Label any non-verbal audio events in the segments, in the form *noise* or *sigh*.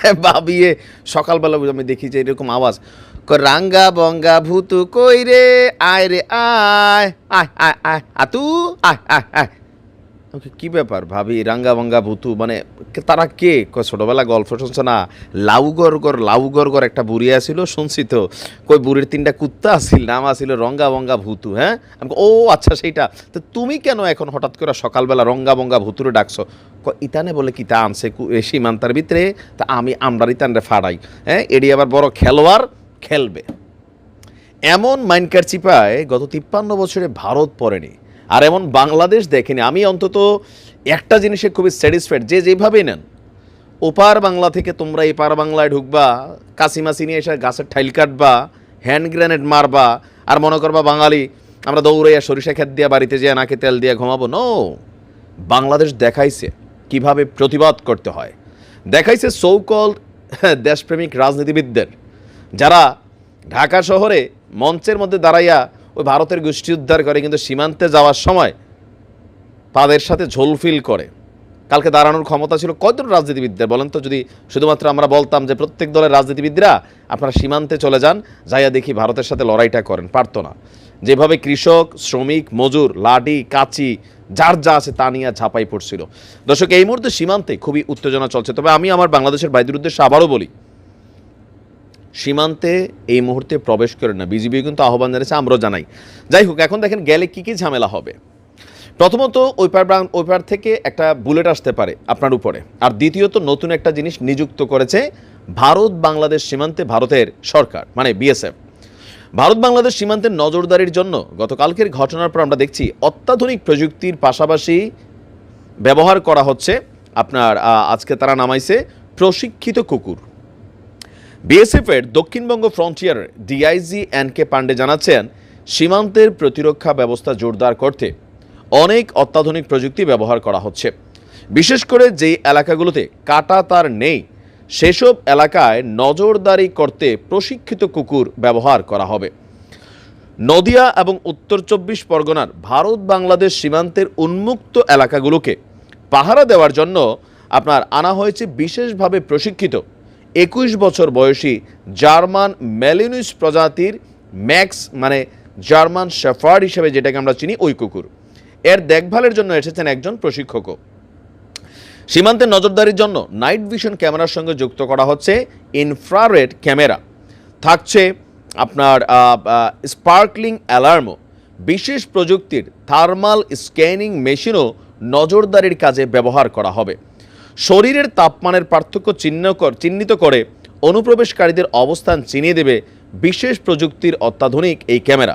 *laughs* ভাবিয়ে সকালবেলা আমি দেখি যে এরকম আওয়াজ। রাঙ্গা বঙ্গা ভূতু কই রে? আয় রে, আয় আয় আয় আয়, আতু, আয় আয় আয়। ওকে কি ব্যাপার ভাবি, রাঙ্গা বঙ্গা ভূতু মানে তারা কে? ছোটবেলা গল্প শুনছে না? লাউগর গর লাউগর গর একটা বুড়ি আছিল, শুনছি তো। কই বুড়ির তিনটা কুত্তা আছিল, নাম আছিল রঙ্গা বঙ্গা ভূতু হ্যাঁ? আমি ও আচ্ছা সেইটা। তো তুমি কেন এখন হঠাৎ করে সকালবেলা রঙ্গা বঙ্গা ভূতুরে ডাকছো? ইতানে বলে কি তা আনছে সীমান্তার ভিতরে? তা আমি আমরার ইতানরে ফাড়াই হ্যাঁ? এডি আবার বড় খেলোয়াড়, খেলবে। এমন মাইনকার চিপায় গত তিপ্পান্ন বছরে ভারত পড়েনি। আর এমন বাংলাদেশ দেখেনি। আমি অন্তত একটা জিনিসে খুবই স্যাটিসফাইড যে যেভাবেই নেন, ওপার বাংলা থেকে তোমরা এপার বাংলায় ঢুকবা কাশিমাসি নিয়ে এসে গাছের ঠাইল কাটবা হ্যান্ড গ্রেনেড মারবা, আর মনে করবা বাঙালি, আমরা দৌড়াইয়া সরিষা খেত দিয়া বাড়িতে যেয়ে নাকে তেল দিয়ে ঘুমাবো। নো বাংলাদেশ দেখাইছে কীভাবে প্রতিবাদ করতে হয়। দেখাইছে সৌকল *laughs* দেশপ্রেমিক রাজনীতিবিদদের, যারা ঢাকা শহরে মঞ্চের মধ্যে দাঁড়াইয়া ওই ভারতের গোষ্ঠী উদ্ধার করে, কিন্তু সীমান্তে যাওয়ার সময় তাদের সাথে ঝোলফিল করে। কালকে দাঁড়ানোর ক্ষমতা ছিল কতজন রাজনীতিবিদদের, বলেন তো? যদি শুধুমাত্র আমরা বলতাম যে প্রত্যেক দলের রাজনীতিবিদরা আপনারা সীমান্তে চলে যান, যাইয়া দেখি ভারতের সাথে লড়াইটা করেন, পারতো না। যেভাবে কৃষক, শ্রমিক, মজুর, লাঠি, কাচি, যার যা আছে তা নিয়ে ঝাঁপাই পড়ছিল। দর্শক, এই মুহূর্তে সীমান্তে খুবই উত্তেজনা চলছে। তবে আমি আমার বাংলাদেশের বাইদের উদ্দেশ্যে আবারও বলি সীমান্তে এই মুহূর্তে প্রবেশ করে না। বিজিবি কিন্তু আহ্বান জানিয়েছে, আমরাও জানাই। যাই হোক, এখন দেখেন গেলে কি কি ঝামেলা হবে। প্রথমত, ওই পার বাং- ওই পার থেকে একটা বুলেট আসতে পারে আপনার উপরে। আর দ্বিতীয়ত, নতুন একটা জিনিস নিযুক্ত করেছে ভারত বাংলাদেশ সীমান্তে ভারতের সরকার মানে বিএসএফ। ভারত বাংলাদেশ সীমান্তের নজরদারির জন্য গতকালকের ঘটনার পর আমরা দেখছি অত্যাধুনিক প্রযুক্তির পাশাপাশি ব্যবহার করা হচ্ছে। আপনার আজকে তারা নামাইছে প্রশিক্ষিত কুকুর। বিএসএফের Dakshinbanga frontier DIG N K Pandey জানাচ্ছেন, সীমান্তের প্রতিরক্ষা ব্যবস্থা জোরদার করতে অনেক অত্যাধুনিক প্রযুক্তি ব্যবহার করা হচ্ছে। বিশেষ করে যেই এলাকাগুলোতে কাটা তার নেই, সেসব এলাকায় নজরদারি করতে প্রশিক্ষিত কুকুর ব্যবহার করা হবে। নদিয়া এবং উত্তর চব্বিশ পরগনার ভারত বাংলাদেশ সীমান্তের উন্মুক্ত এলাকাগুলোকে পাহারা দেওয়ার জন্য আপনার আনা হয়েছে বিশেষভাবে প্রশিক্ষিত একুশ বছর বয়সী জার্মান ম্যালিনুস প্রজাতির ম্যাক্স মানে জার্মান শেফার্ড হিসেবে যেটাকে আমরা চিনি, ওই কুকুর। এর দেখভালের জন্য এসেছেন একজন প্রশিক্ষকও। সীমান্তে নজরদারির জন্য নাইট ভিশন ক্যামেরার সঙ্গে যুক্ত করা হচ্ছে ইনফ্রারেড ক্যামেরা। থাকছে আপনার স্পার্কলিং অ্যালার্মও। বিশেষ প্রযুক্তির থার্মাল স্ক্যানিং মেশিনও নজরদারির কাজে ব্যবহার করা হবে। শরীরের তাপমানের পার্থক্য চিহ্ন চিহ্নিত করে অনুপ্রবেশকারীদের অবস্থান চিনিয়ে দেবে বিশেষ প্রযুক্তির অত্যাধুনিক এই ক্যামেরা।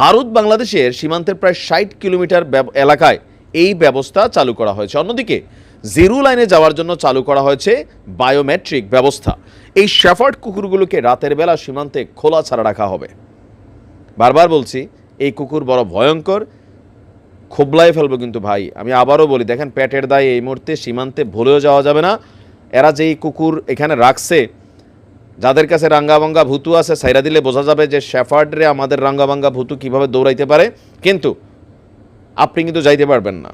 ভারত বাংলাদেশের সীমান্তের প্রায় ষাট কিলোমিটার এলাকায় এই ব্যবস্থা চালু করা হয়েছে। অন্যদিকে, জিরো লাইনে যাওয়ার জন্য চালু করা হয়েছে বায়োমেট্রিক ব্যবস্থা। এই শেফার্ড কুকুরগুলোকে রাতের বেলা সীমান্তে খোলা ছাড়া রাখা হবে। বারবার বলছি, এই কুকুর বড় ভয়ঙ্কর খোবলাই ফেলব কিন্তু ভাই। আমি আবারও বলি, দেখেন পেটের দায়ে এই মুহূর্তে সীমান্তে ভুলেও যাওয়া যাবে না। এরা যেই কুকুর এখানে রাখছে, যাদের কাছে রাঙ্গাবাঙ্গা ভুতু আছে, সাইরা দিলে বোঝা যাবে যে শেফার্ডরে আমাদের রাঙ্গাবাঙ্গা ভুতু কীভাবে দৌড়াইতে পারে। কিন্তু আপনি কিন্তু যাইতে পারবেন না।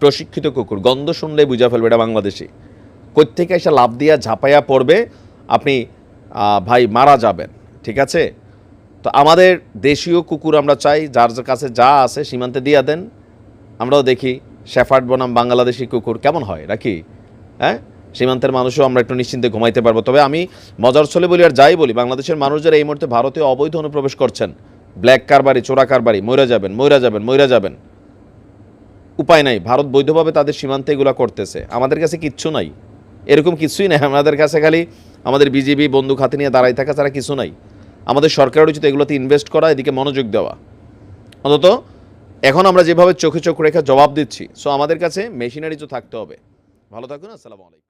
প্রশিক্ষিত কুকুর, গন্ধ শুনলে বুঝা ফেলবে এটা বাংলাদেশি। কোত্থেকে এসে লাভ দিয়া ঝাঁপাইয়া পড়বে, আপনি ভাই মারা যাবেন, ঠিক আছে? তো আমাদের দেশীয় কুকুর আমরা চাই, যার কাছে যা আছে সীমান্তে দিয়া দেন। আমরাও দেখি শেফার্ড বনাম বাংলাদেশি কুকুর কেমন হয়, নাকি? হ্যাঁ? সীমান্তের মানুষও আমরা একটু নিশ্চিন্তে ঘুমাইতে পারব। তবে আমি মজার ছলে বলি আর যাই বলি, বাংলাদেশের মানুষ যারা এই মুহূর্তে ভারতে অবৈধ অনুপ্রবেশ করছেন, ব্ল্যাক কারবারি, চোরা কারবারি, মইরা যাবেন মইরা যাবেন মইরা যাবেন। উপায় নাই, ভারত বৈধভাবে তাদের সীমান্তে এগুলো করতেছে। আমাদের কাছে কিচ্ছু নাই। এরকম কিছুই নাই। আমাদের কাছে খালি আমাদের বিজেপি বন্দুক হাতে নিয়ে দাঁড়াই থাকা ছাড়া কিছু নাই। আমাদের সরকারের উচিত এগুলোতে ইনভেস্ট করা, এদিকে মনোযোগ দেওয়া। অন্তত এখন আমরা যেভাবে চোখে চোখ রেখে জবাব দিচ্ছি সো আমাদের কাছে মেশিনারি তো থাকতে হবে। ভালো থাকুন, আসসালামু আলাইকুম।